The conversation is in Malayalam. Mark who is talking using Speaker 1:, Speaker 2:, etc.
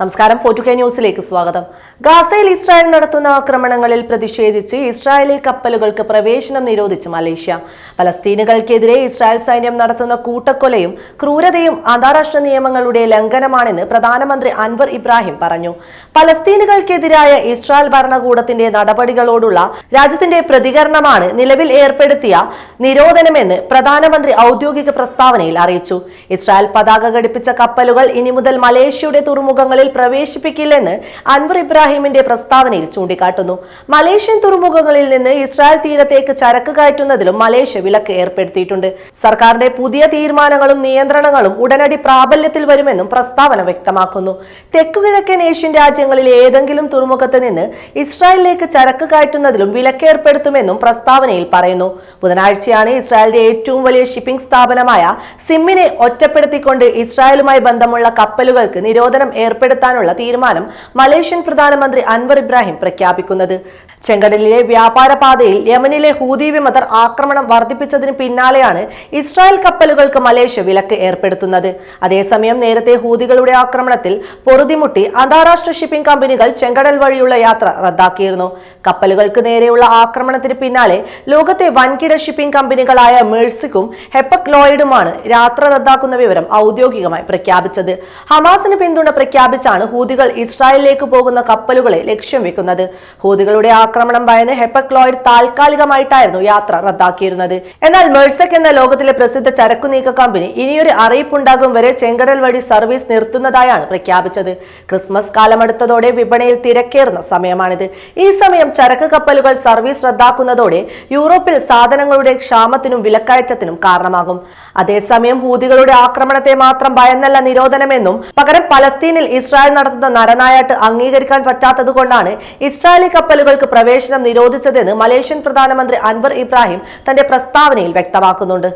Speaker 1: നമസ്കാരം. ഫോർട്ടു കെ ന്യൂസിലേക്ക് സ്വാഗതം. ഗാസയിൽ ഇസ്രായേൽ നടത്തുന്ന ആക്രമണങ്ങളിൽ പ്രതിഷേധിച്ച് ഇസ്രായേലി കപ്പലുകൾക്ക് പ്രവേശനം നിരോധിച്ച് മലേഷ്യ. പലസ്തീനുകൾക്കെതിരെ ഇസ്രായേൽ സൈന്യം നടത്തുന്ന കൂട്ടക്കൊലയും ക്രൂരതയും അന്താരാഷ്ട്ര നിയമങ്ങളുടെ ലംഘനമാണെന്ന് പ്രധാനമന്ത്രി അൻവർ ഇബ്രാഹിം പറഞ്ഞു. പലസ്തീനുകൾക്കെതിരായ ഇസ്രായേൽ ഭരണകൂടത്തിന്റെ നടപടികളോടുള്ള രാജ്യത്തിന്റെ പ്രതികരണമാണ് നിലവിൽ ഏർപ്പെടുത്തിയ നിരോധനമെന്ന് പ്രധാനമന്ത്രി ഔദ്യോഗിക പ്രസ്താവനയിൽ അറിയിച്ചു. ഇസ്രായേൽ പതാക ഘടിപ്പിച്ച കപ്പലുകൾ ഇനി മുതൽ മലേഷ്യയുടെ തുറമുഖങ്ങളിൽ പ്രവേശിപ്പിക്കില്ലെന്ന് അൻവർ ഇബ്രാഹിമിന്റെ പ്രസ്താവനയിൽ ചൂണ്ടിക്കാട്ടുന്നു. മലേഷ്യൻ തുറമുഖങ്ങളിൽ നിന്ന് ഇസ്രായേൽ തീരത്തേക്ക് ചരക്ക് കയറ്റുന്നതിലും മലേഷ്യ വിലക്ക് ഏർപ്പെടുത്തിയിട്ടുണ്ട്. സർക്കാരിന്റെ പുതിയ തീരുമാനങ്ങളും നിയന്ത്രണങ്ങളും ഉടനടി പ്രാബല്യത്തിൽ വരുമെന്നും പ്രസ്താവന വ്യക്തമാക്കുന്നു. തെക്കുകിഴക്കൻ ഏഷ്യൻ രാജ്യങ്ങളിലെ ഏതെങ്കിലും തുറമുഖത്ത് നിന്ന് ഇസ്രായേലിലേക്ക് ചരക്ക് കയറ്റുന്നതിലും വിലക്ക് ഏർപ്പെടുത്തുമെന്നും പ്രസ്താവനയിൽ പറയുന്നു. ബുധനാഴ്ചയാണ് ഇസ്രായേലിന്റെ ഏറ്റവും വലിയ ഷിപ്പിംഗ് സ്ഥാപനമായ സിമ്മിനെ ഒറ്റപ്പെടുത്തിക്കൊണ്ട് ഇസ്രായേലുമായി ബന്ധമുള്ള കപ്പലുകൾക്ക് നിരോധനം ഏർപ്പെടുത്താനുള്ള തീരുമാനം മലേഷ്യൻ പ്രധാനമന്ത്രി അൻവർ ഇബ്രാഹിം പ്രഖ്യാപിക്കുന്നത്. ചെങ്കടലിലെ വ്യാപാര പാതയിൽ യമനിലെ ഹൂതി വിമതർ ആക്രമണം വർദ്ധിപ്പിച്ചതിന് പിന്നാലെയാണ് ഇസ്രായേൽ കപ്പലുകൾക്ക് മലേഷ്യ വിലക്ക് ഏർപ്പെടുത്തുന്നത്. അതേസമയം നേരത്തെ ഹൂതികളുടെ ആക്രമണത്തിൽ പൊറുതിമുട്ടി അന്താരാഷ്ട്ര ഷിപ്പിംഗ് കമ്പനികൾ ചെങ്കടൽ വഴിയുള്ള യാത്ര റദ്ദാക്കിയിരുന്നു. കപ്പലുകൾക്ക് നേരെയുള്ള ആക്രമണത്തിന് പിന്നാലെ ലോകത്തെ വൻകിട ഷിപ്പിംഗ് കമ്പനികളായ മേഴ്സിക്കും ഹെപ്പക് ലോയിഡുമാണ് യാത്ര റദ്ദാക്കുന്ന വിവരം ഔദ്യോഗികമായി പ്രഖ്യാപിച്ചത്. ഹമാസിന് പിന്തുണ പ്രഖ്യാപിച്ചാണ് ഹൂതികൾ ഇസ്രായേലിലേക്ക് പോകുന്ന കപ്പലുകളെ ലക്ഷ്യം വെക്കുന്നത്. ഹൂതികളുടെ ആക്രമണം ഭയന്ന് ഹെപ്പക്ലോയിഡ് താൽക്കാലികമായിട്ടായിരുന്നു യാത്ര റദ്ദാക്കിയിരുന്നത്. എന്നാൽ മെഴ്സക് എന്ന ലോകത്തിലെ പ്രസിദ്ധ ചരക്കു നീക്ക കമ്പനി ഇനിയൊരു അറിയിപ്പുണ്ടാകും വരെ ചെങ്കടൽ വഴി സർവീസ് നിർത്തുന്നതായാണ് പ്രഖ്യാപിച്ചത്. ക്രിസ്മസ് കാലമടുത്തതോടെ വിപണിയിൽ തിരക്കേറുന്ന സമയമാണിത്. ഈ സമയം ചരക്ക് കപ്പലുകൾ സർവീസ് റദ്ദാക്കുന്നതോടെ യൂറോപ്പിൽ സാധനങ്ങളുടെ ക്ഷാമത്തിനും വിലക്കയറ്റത്തിനും കാരണമാകും. അതേസമയം ഹൂതികളുടെ ആക്രമണത്തെ മാത്രം ഭയന്നല്ല നിരോധനമെന്നും പകരം പലസ്തീനിൽ ഇസ്രായേൽ നടത്തുന്ന നരനായാട്ട് അംഗീകരിക്കാൻ പറ്റാത്തതുകൊണ്ടാണ് ഇസ്രായേലി കപ്പലുകൾക്ക് പ്രവേശനം നിരോധിച്ചതെന്ന് മലേഷ്യൻ പ്രധാനമന്ത്രി അൻവർ ഇബ്രാഹിം തന്റെ പ്രസ്താവനയിൽ വ്യക്തമാക്കുന്നുണ്ട്.